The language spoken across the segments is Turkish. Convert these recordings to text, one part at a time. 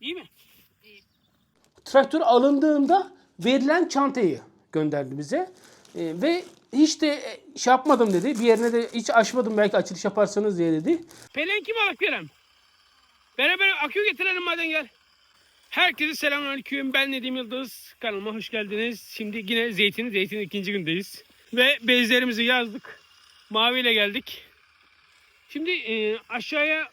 İyi mi? Traktör alındığında verilen çantayı gönderdi bize. E, ve hiç de e, şey yapmadım dedi. Bir yerine de hiç açmadım belki açılış yaparsanız diye dedi. Pelenki balık verem. Beraber akü getirelim madem gel. Herkese selamünaleyküm. Ben Nedim Yıldız. Kanalıma hoş geldiniz. Şimdi yine zeytin, zeytin ikinci gündeyiz. Ve bezlerimizi yazdık. Mavi ile geldik. Şimdi e, aşağıya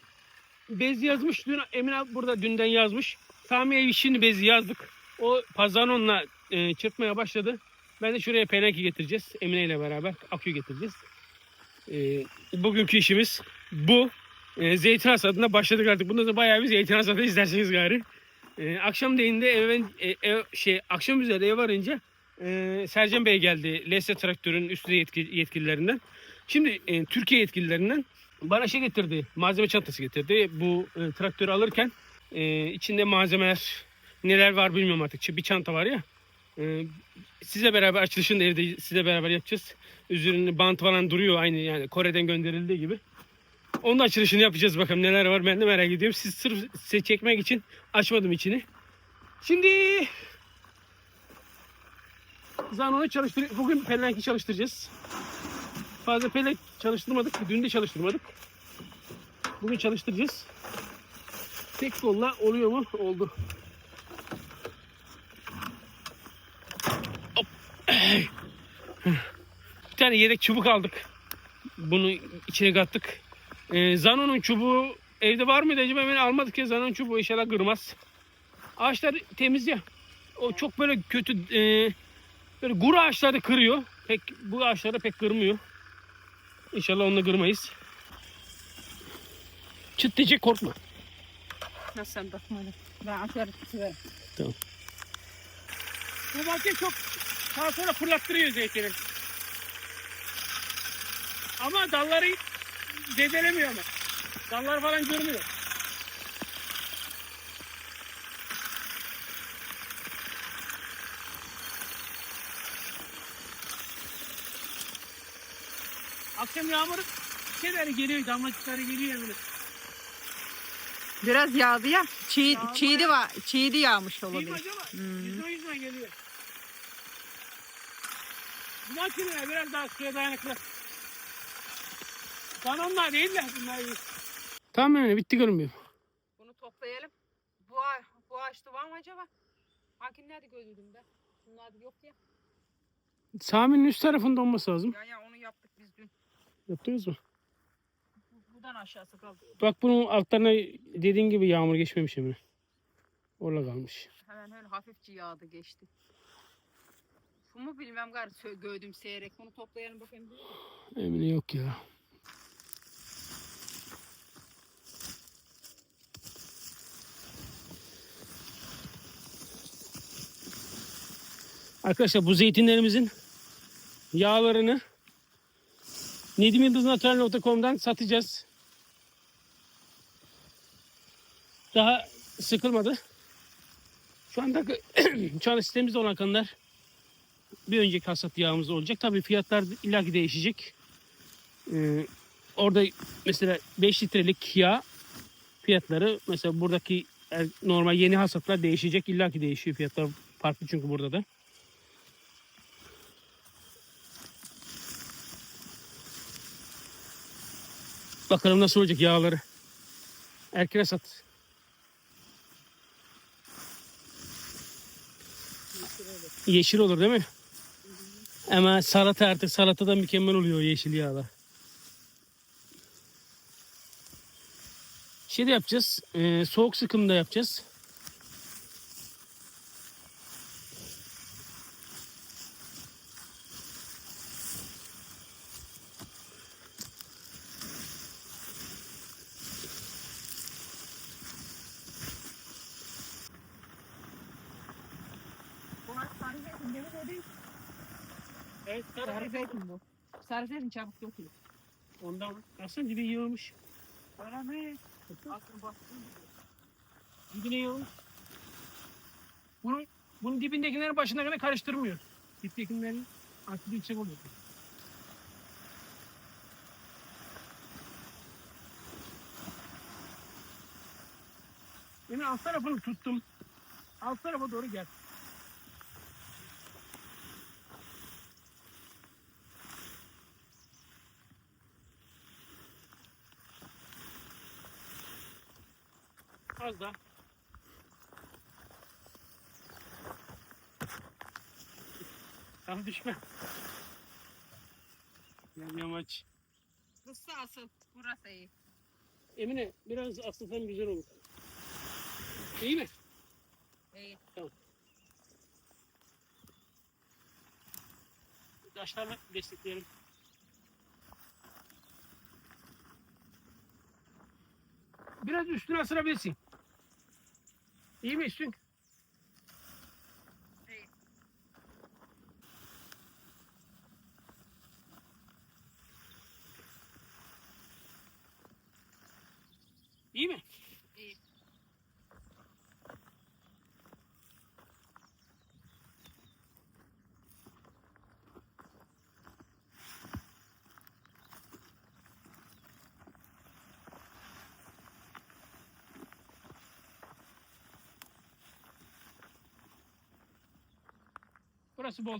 bez yazmış. Dün Emin abi burada dünden yazmış. Sami'ye şimdi bezi yazdık. O pazanonla e, çırpmaya başladı. Ben de şuraya pelenki getireceğiz. Emine ile beraber akü getireceğiz. E, bugünkü işimiz bu. E, zeytin hasadına başladık artık. Bunda da bayağı bir zeytin hasadı izlersiniz gari. E, akşam değinde eve, e, ev, şey, akşam üzeri eve varınca e, Sercan Bey geldi. Lese Traktör'ün üst düzey yetki, yetkililerinden. Şimdi e, Türkiye yetkililerinden bana şey getirdi. Malzeme çantası getirdi. Bu e, traktörü alırken e, içinde malzemeler neler var bilmiyorum artık. Bir çanta var ya. E, size beraber açılışını evde size beraber yapacağız. Üzerinde bant falan duruyor aynı yani Kore'den gönderildiği gibi. Onun açılışını yapacağız bakalım neler var ben de merak ediyorum. Siz sırf size çekmek için açmadım içini. Şimdi Zanon'u çalıştır bugün pelenki çalıştıracağız. Fazla pelek çalıştırmadık. Dün de çalıştırmadık. Bugün çalıştıracağız. Tek kolla oluyor mu? Oldu. Hop. Bir tane yedek çubuk aldık. Bunu içine kattık. Ee, Zano'nun çubuğu evde var mıydı acaba? Hemen almadık ya Zano'nun çubuğu inşallah kırmaz. Ağaçlar temiz ya. O çok böyle kötü e, böyle kuru ağaçları kırıyor. Pek bu ağaçları pek kırmıyor. İnşallah onunla kırmayız. Çıt diyecek korkma. Nasıl sen bakma. Ben aşağı tutuyorum. Bu bahçe çok sağa sola fırlattırıyor zeytini. Ama dalları zedelemiyor ama. Dallar falan görmüyor. Akşam yağmur şeyleri geliyor, damlacıkları geliyor böyle. Biraz yağdı ya. Çiğ, Yağma çiğdi var. Çiğdi yağmış Değil mi olabilir. acaba? Hmm. Yüzde o yüzden geliyor. Bu makineler biraz daha suya dayanıklı. Kanonlar değil de bunlar iyi. Tamam yani bitti görünmüyor. Bunu toplayalım. Bu, ağ- bu ağaçta var mı acaba? Makine nerede gördüm ben? Bunlar yok ya. Sami'nin üst tarafında olması lazım. Ya ya onu yaptık. Yaptınız mı? Bu- Buradan aşağısı kaldı. Bak bunun altlarına dediğin gibi yağmur geçmemiş Emine. Orada kalmış. Hemen öyle hafifçe yağdı geçti. Şu mu bilmem gari sö- gördüm seyrek. Bunu toplayalım bakayım. Emine yok ya. Arkadaşlar bu zeytinlerimizin yağlarını Nedim Yıldız Natural.com'dan satacağız. Daha sıkılmadı. Şu anda şu anda sitemizde olan kanlar bir önceki hasat yağımız olacak. Tabii fiyatlar illaki değişecek. Ee, orada mesela 5 litrelik yağ fiyatları mesela buradaki er- normal yeni hasatlar değişecek. illaki değişiyor fiyatlar farklı çünkü burada da. Bakalım nasıl olacak yağları. Erken hasat. Yeşil olur değil mi? Ama salata artık salatada mükemmel oluyor yeşil yağlar. Şey de yapacağız. e, soğuk sıkım da yapacağız. Sarı zeytin değil mi dedi? Evet, Sarı zeytin bu. Sarı zeytin çabuk dökülür. Ondan aslında dibi olmuş. Öyle mi? Aklım baktım. Dibine iyi olmuş. Bunun, dibindekilerin başındakine karıştırmıyor. Diptekilerin aklı yüksek oluyor. Emine alt tarafını tuttum. Alt tarafa doğru gel. Az daha. Tam düşme. Yam yamaç. Burası asıl. Burası iyi. Emine biraz asılsan güzel olur. İyi mi? İyi. Taşlarla destekleyelim. Biraz üstüne asılabilirsin. İyi mi üstün? İyi. İyi mi? İyi. Burası bol.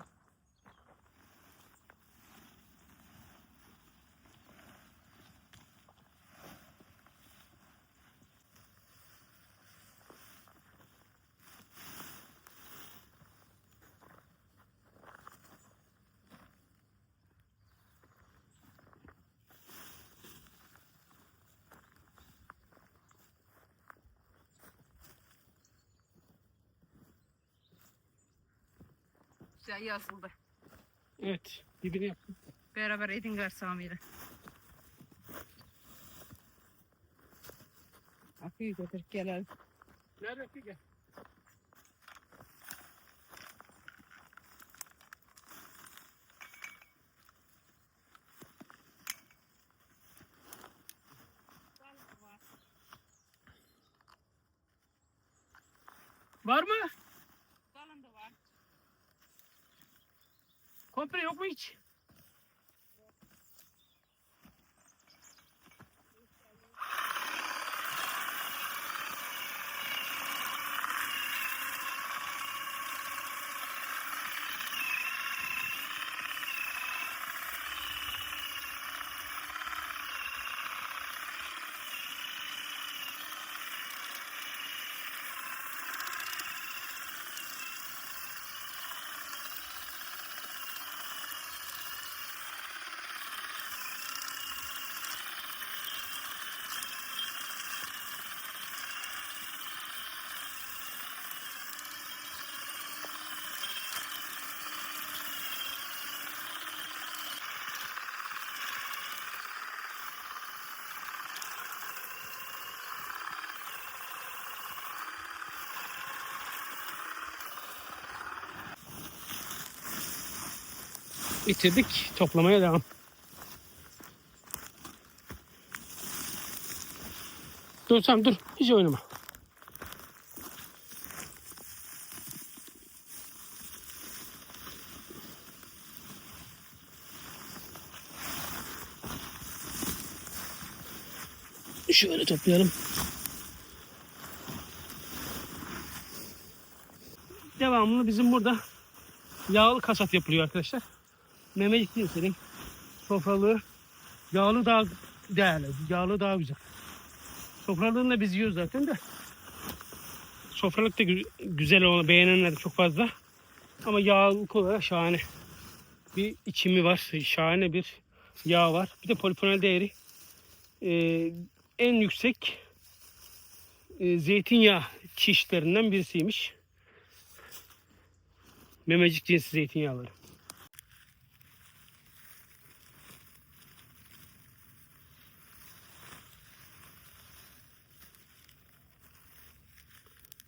Güzel yazıldı. Evet. Dibini yaptım. Beraber Edingar Sami'yle. Akıyı götürüp gelelim. Nerede gel. Var mı? Dalında var. Komple yok mu hiç? Bitirdik. Toplamaya devam. Dur tamam dur. Hiç oynama. Şöyle toplayalım. Devamını bizim burada yağlı kasat yapılıyor arkadaşlar. Memecik cinsenin sofralığı yağlı daha değerli. Yağlı daha güzel. Sofralığını da biz yiyoruz zaten de. Sofralık da gü- güzel olan beğenenler de çok fazla. Ama yağlılık olarak şahane. Bir içimi var. Şahane bir yağ var. Bir de polifonel değeri e, en yüksek e, zeytinyağı çeşitlerinden birisiymiş. Memecik cinsi zeytinyağları.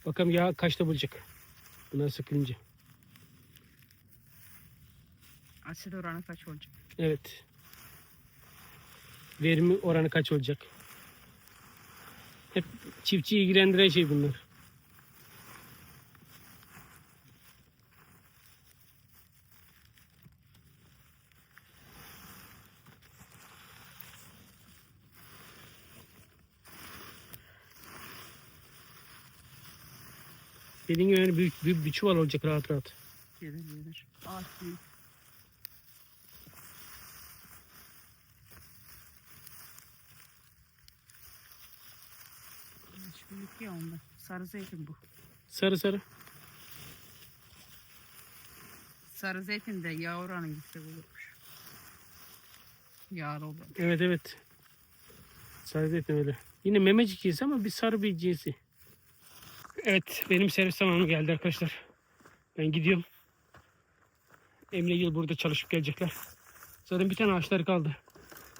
Bakalım yağ kaçta bulacak. Bunlar sıkılınca. Asit oranı kaç olacak? Evet. Verimi oranı kaç olacak? Hep çiftçi ilgilendiren şey bunlar. Dediğin gibi yani büyük, büyük bir çuval olacak rahat rahat. Gelir gelir. Ağaç büyük. Büyük ya onda. Sarı zeytin bu. Sarı sarı. Sarı zeytin de yağ oranı yüksek olurmuş. Yağlı olur. Evet evet. Sarı zeytin öyle. Yine memecik cinsi ama bir sarı bir cinsi. Evet benim servis zamanım geldi arkadaşlar. Ben gidiyorum. Emre Yıl burada çalışıp gelecekler. Zaten bir tane ağaçları kaldı.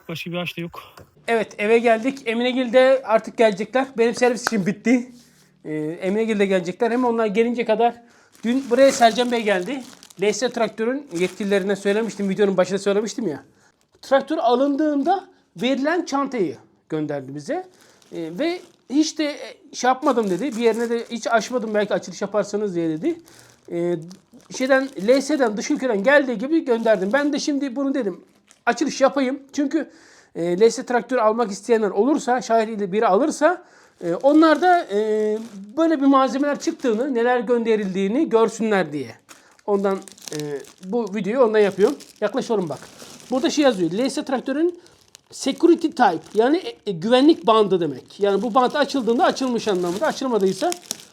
Başka bir ağaç da yok. Evet eve geldik. Eminegil'de artık gelecekler. Benim servis işim bitti. Ee, Eminegil'de gelecekler. Hem onlar gelince kadar dün buraya Sercan Bey geldi. LS Traktör'ün yetkililerine söylemiştim. Videonun başında söylemiştim ya. Traktör alındığında verilen çantayı gönderdi bize. Ee, ve hiç de e, şey yapmadım dedi. Bir yerine de hiç açmadım belki açılış yaparsanız diye dedi. Ee, şeyden LS'den dış ülkeden geldiği gibi gönderdim. Ben de şimdi bunu dedim açılış yapayım. Çünkü e, LS traktör almak isteyenler olursa, şahit biri alırsa e, onlar da e, böyle bir malzemeler çıktığını, neler gönderildiğini görsünler diye. Ondan e, bu videoyu ondan yapıyorum. Yaklaşalım bak. Burada şey yazıyor. LS traktörün security type yani e, e, güvenlik bandı demek. Yani bu bant açıldığında açılmış anlamında. Açılmadıysa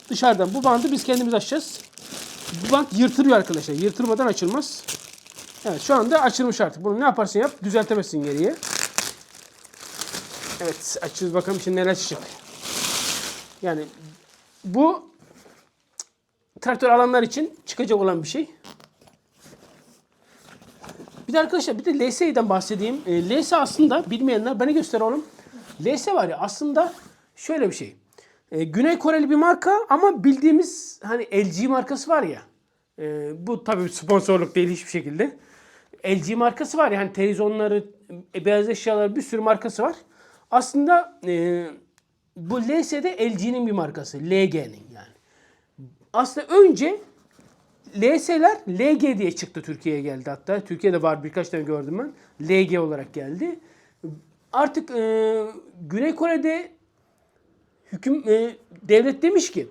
dışarıdan. Bu bandı biz kendimiz açacağız. Bu bant yırtılıyor arkadaşlar. Yırtılmadan açılmaz. Evet şu anda açılmış artık. Bunu ne yaparsın yap düzeltemezsin geriye. Evet açıyoruz bakalım şimdi neler çıkacak. Yani bu traktör alanlar için çıkacak olan bir şey. Bir de arkadaşlar bir de LS'den bahsedeyim. E, LS aslında bilmeyenler bana göster oğlum. LS var ya aslında şöyle bir şey. E, Güney Koreli bir marka ama bildiğimiz hani LG markası var ya. e, bu tabii sponsorluk değil hiçbir şekilde. LG markası var ya hani televizyonları, e, beyaz eşyalar bir sürü markası var. Aslında e, bu LS'de LG'nin bir markası. LG'nin yani. Aslında önce LS'ler LG diye çıktı Türkiye'ye geldi hatta. Türkiye'de var birkaç tane gördüm ben. LG olarak geldi. Artık e, Güney Kore'de hüküm e, devlet demiş ki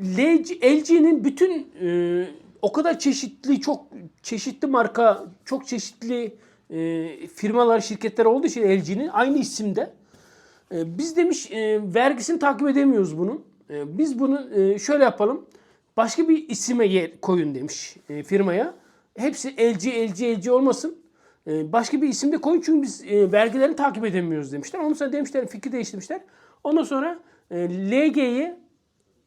LG, LG'nin bütün e, o kadar çeşitli çok çeşitli marka çok çeşitli e, firmalar şirketler olduğu için LG'nin aynı isimde e, biz demiş e, vergisini takip edemiyoruz bunun. E, biz bunu e, şöyle yapalım. Başka bir isime yer koyun demiş e, firmaya. Hepsi LG, LG, LG olmasın. E, başka bir isimde koyun çünkü biz e, vergilerini takip edemiyoruz demişler. Ondan sonra demişler fikir değiştirmişler. Ondan sonra e, LG'yi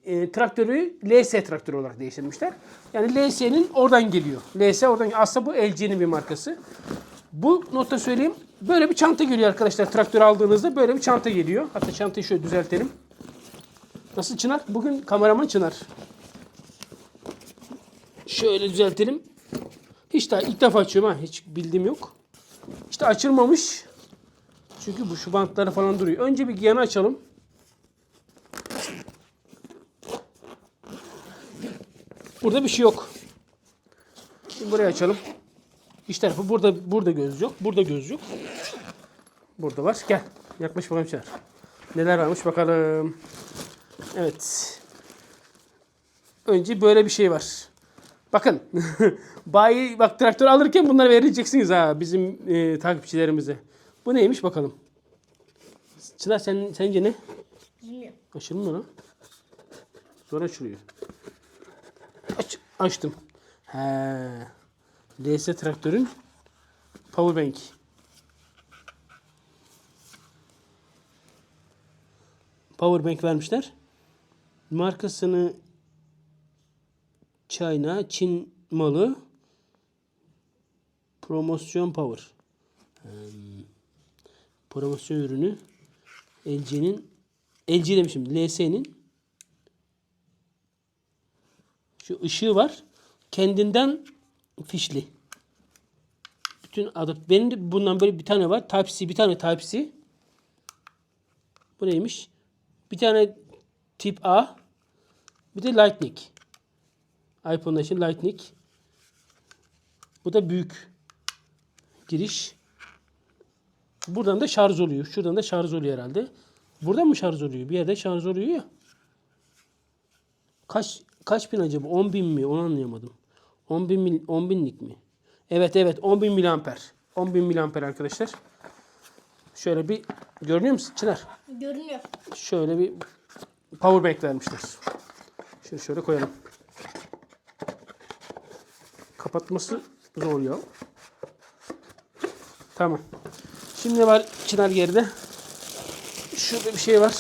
e, traktörü LS traktörü olarak değiştirmişler. Yani LS'nin oradan geliyor. LS oradan aslında bu LG'nin bir markası. Bu notta söyleyeyim. Böyle bir çanta geliyor arkadaşlar. Traktör aldığınızda böyle bir çanta geliyor. Hatta çantayı şöyle düzeltelim. Nasıl Çınar? Bugün kameraman Çınar. Şöyle düzeltelim. Hiç daha ilk defa açıyorum ha. Hiç bildiğim yok. İşte açılmamış. Çünkü bu şu bantları falan duruyor. Önce bir yanı açalım. Burada bir şey yok. Şimdi burayı açalım. İç tarafı burada burada göz yok. Burada göz yok. Burada var. Gel. Yaklaş bakalım Çınar. Neler varmış bakalım. Evet. Önce böyle bir şey var. Bakın. Bayi bak traktör alırken bunları vereceksiniz ha bizim e, takipçilerimize. Bu neymiş bakalım. Çınar sen sence ne? Bilmiyorum. Açılmıyor lan. Zor açılıyor. Aç, açtım. He. DS traktörün powerbank. Powerbank vermişler. Markasını China, Çin malı. Promosyon power. Hmm. Promosyon ürünü. LG'nin LG demişim. LS'nin şu ışığı var. Kendinden fişli. Bütün adı benim de bundan böyle bir tane var. Type-C, bir tane Type-C. Bu neymiş? Bir tane tip A. Bir de Lightning. iPhone için Lightning. Bu da büyük giriş. Buradan da şarj oluyor. Şuradan da şarj oluyor herhalde. Buradan mı şarj oluyor? Bir yerde şarj oluyor ya. Kaç kaç bin acaba? 10 bin mi? Onu anlayamadım. 10 bin, mil, 10 binlik mi? Evet evet 10 bin miliamper. 10 bin miliamper arkadaşlar. Şöyle bir görünüyor musun Çınar? Görünüyor. Şöyle bir power bank vermişler. Şöyle şöyle koyalım. Kapatması zor ya. Tamam. Şimdi var Çınar geride? Şurada bir şey var.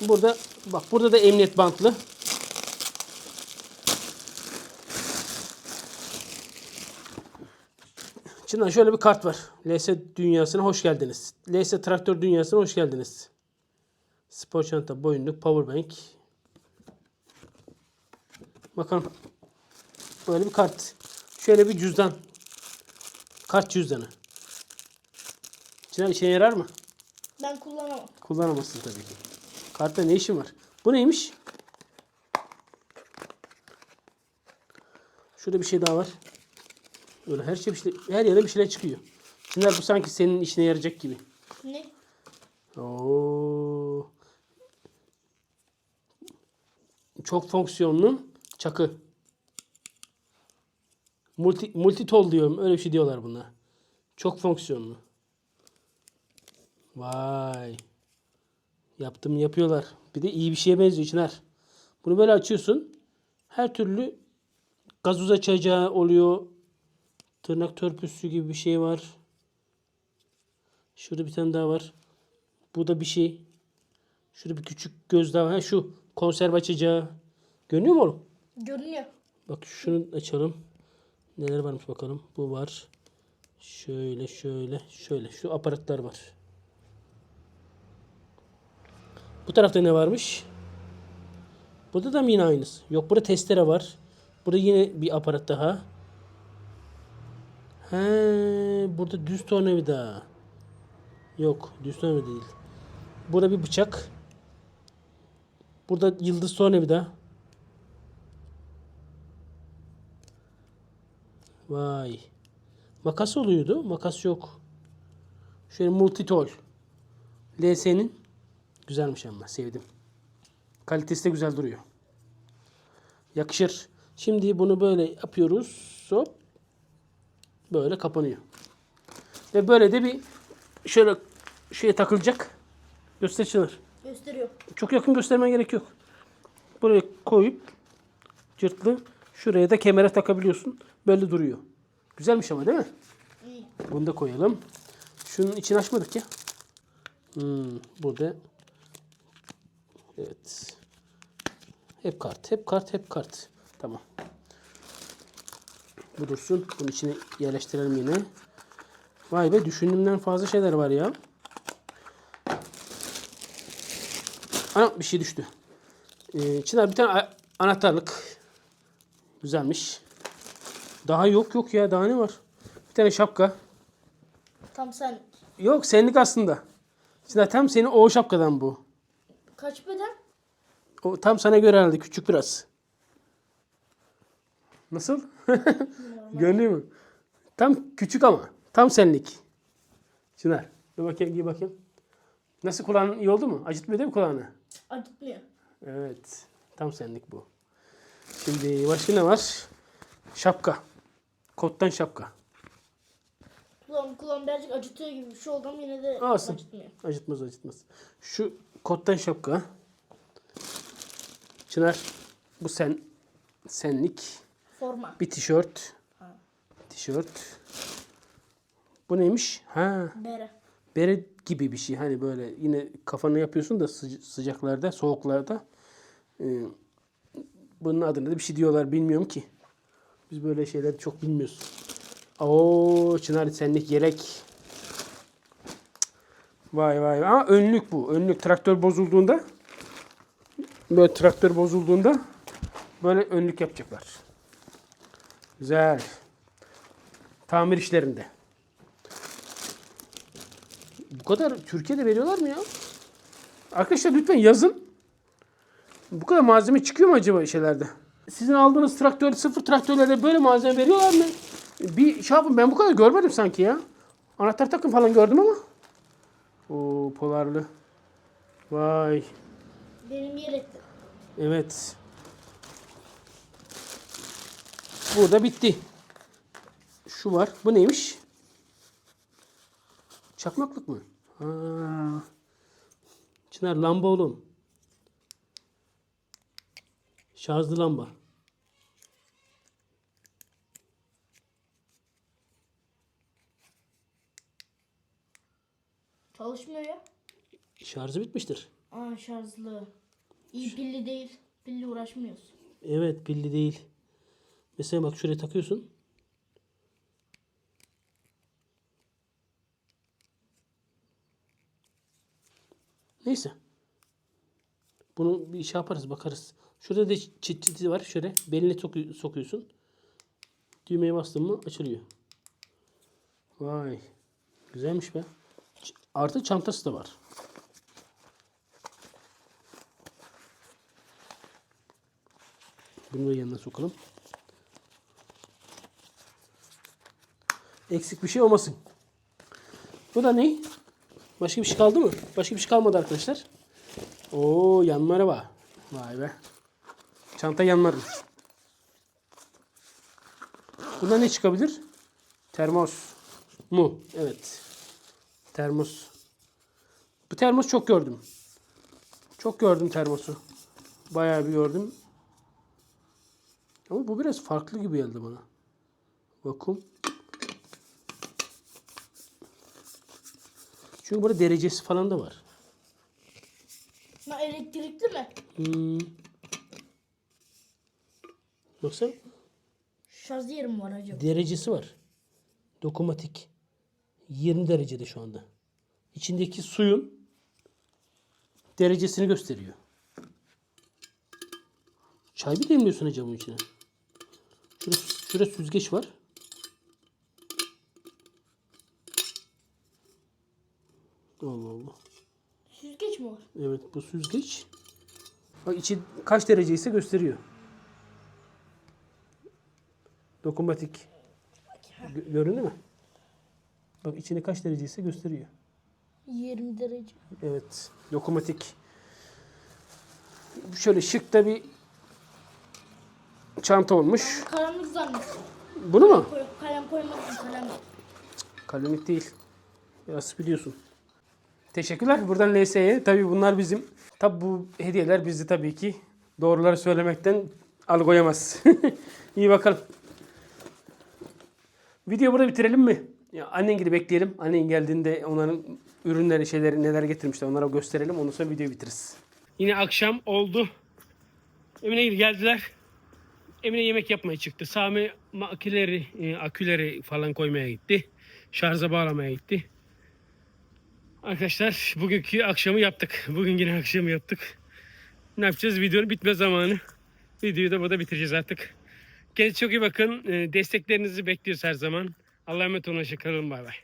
Burada bak burada da emniyet bantlı. Çınar şöyle bir kart var. LS dünyasına hoş geldiniz. LS traktör dünyasına hoş geldiniz. Spor çanta, boyunluk, powerbank. Bakalım. Böyle bir kart. Şöyle bir cüzdan. Kart cüzdanı. Çınar işe yarar mı? Ben kullanamam. Kullanamazsın tabii ki. Kartta ne işin var? Bu neymiş? Şurada bir şey daha var. Böyle her şey bir şey, her yere bir şeyler çıkıyor. Çınar bu sanki senin işine yarayacak gibi. Ne? Oo. Çok fonksiyonlu çakı. Multi, multitool diyorum. Öyle bir şey diyorlar buna. Çok fonksiyonlu. Vay. Yaptım yapıyorlar. Bir de iyi bir şeye benziyor Çınar. Bunu böyle açıyorsun. Her türlü gazoz açacağı oluyor. Tırnak törpüsü gibi bir şey var. Şurada bir tane daha var. Bu da bir şey. Şurada bir küçük göz daha var. Ha, şu konserve açacağı. Görünüyor mu oğlum? Görünüyor. Bak şunu açalım. Neler varmış bakalım. Bu var. Şöyle şöyle şöyle. Şu aparatlar var. Bu tarafta ne varmış? Burada da mı yine aynısı? Yok burada testere var. Burada yine bir aparat daha. He, burada düz tornavida. Yok, düz tornavida değil. Burada bir bıçak. Burada yıldız tornavida. Vay. Makas oluyordu. Makas yok. Şöyle multitool. LS'nin güzelmiş ama sevdim. Kalitesi de güzel duruyor. Yakışır. Şimdi bunu böyle yapıyoruz. Hop. Böyle kapanıyor. Ve böyle de bir şöyle şeye takılacak. Göster. Gösteriyor. Çok yakın göstermen gerek yok. Buraya koyup cırtlı şuraya da kemere takabiliyorsun. Böyle duruyor. Güzelmiş ama değil mi? İyi. Bunu da koyalım. Şunun içini açmadık ya. Hmm, burada evet. Hep kart, hep kart, hep kart. Tamam. Bu dursun. Bunun içine yerleştirelim yine. Vay be düşündüğümden fazla şeyler var ya. Ana bir şey düştü. Ee, Çınar bir tane anahtarlık. Güzelmiş. Daha yok yok ya daha ne var? Bir tane şapka. Tam sen. Yok senlik aslında. Çınar tam senin o şapkadan bu. Kaç beden? O tam sana göre herhalde küçük biraz. Nasıl? Görünüyor mu? Tam küçük ama. Tam senlik. Çınar. Dur bakayım giy bakayım. Nasıl kulağın iyi oldu mu? Acıtmıyor değil mi kulağını? Acıtmıyor. Evet. Tam senlik bu. Şimdi başka ne var? Şapka. Kottan şapka. Kulağım, kulağım birazcık acıtıyor gibi bir şey oldu ama yine de Olsun. acıtmıyor. Acıtmaz acıtmaz. Şu kottan şapka. Çınar bu sen senlik. Forma. Bir tişört. Tişört. Bu neymiş? Ha, Bere. Bere gibi bir şey. Hani böyle yine kafanı yapıyorsun da sıca- sıcaklarda, soğuklarda. Ee, bunun adını da bir şey diyorlar bilmiyorum ki. Biz böyle şeyleri çok bilmiyoruz. Oo, Çınar senlik yelek. Vay vay. vay. Önlük bu. Önlük traktör bozulduğunda böyle traktör bozulduğunda böyle önlük yapacaklar. Güzel. Tamir işlerinde. Bu kadar Türkiye'de veriyorlar mı ya? Arkadaşlar lütfen yazın. Bu kadar malzeme çıkıyor mu acaba şeylerde? Sizin aldığınız traktör, sıfır traktörlerde böyle malzeme veriyorlar mı? Bir şey yapın ben bu kadar görmedim sanki ya. Anahtar takım falan gördüm ama. O polarlı. Vay. Benim yer etti. Evet. Burada bitti. Şu var. Bu neymiş? Çakmaklık mı? Ha. Çınar lamba oğlum. Şarjlı lamba. Çalışmıyor ya. Şarjı bitmiştir. Aa şarjlı. İyi pilli değil. Pilli uğraşmıyoruz. Evet pilli değil. Mesela bak şuraya takıyorsun. Neyse. Bunu bir şey yaparız bakarız. Şurada da çit çiti var. Şöyle beline soku- sokuyorsun. Düğmeye bastın mı açılıyor. Vay. Güzelmiş be. Artı çantası da var. Bunu da yanına sokalım. Eksik bir şey olmasın. Bu da ne? Başka bir şey kaldı mı? Başka bir şey kalmadı arkadaşlar. Oo yanma araba. Vay be. Çanta yanmadı. Bunda ne çıkabilir? Termos mu? Evet. Termos. Bu termos çok gördüm. Çok gördüm termosu. Bayağı bir gördüm. Ama bu biraz farklı gibi geldi bana. Vakum. Çünkü burada derecesi falan da var. Ha elektrikli mi? Hmm. Baksana Şarj yeri mi var acaba? derecesi var. Dokunmatik. 20 derecede şu anda. İçindeki suyun derecesini gösteriyor. Çay mı demliyorsun acaba bunun içine? Şurada, şurada süzgeç var. Allah Allah. Süzgeç mi var? Evet bu süzgeç. Bak içi kaç derece ise gösteriyor. Dokunmatik. Gö- Göründü mü? Bak içine kaç derece ise gösteriyor. 20 derece. Evet. Dokunmatik. Şöyle şık da bir çanta olmuş. Karanlık zannettim. Bunu mu? Kalem koymak için kalem. Kalemlik değil. Biraz biliyorsun. Teşekkürler. Buradan LS'ye. Tabii bunlar bizim. Tabii bu hediyeler bizi tabii ki doğruları söylemekten alıkoyamaz. İyi bakalım. Videoyu burada bitirelim mi? Ya annen gibi bekleyelim. Annen geldiğinde onların ürünleri, şeyleri neler getirmişler onlara gösterelim. Ondan sonra videoyu bitiririz. Yine akşam oldu. Emine geldiler. Emine yemek yapmaya çıktı. Sami aküleri, e, aküleri falan koymaya gitti. Şarja bağlamaya gitti. Arkadaşlar bugünkü akşamı yaptık. Bugün yine akşamı yaptık. Ne yapacağız? Videonun bitme zamanı. Videoyu da burada bitireceğiz artık. Kendinize çok iyi bakın. E, Desteklerinizi bekliyoruz her zaman. Allah'a emanet olun. Hoşçakalın. Bay bay.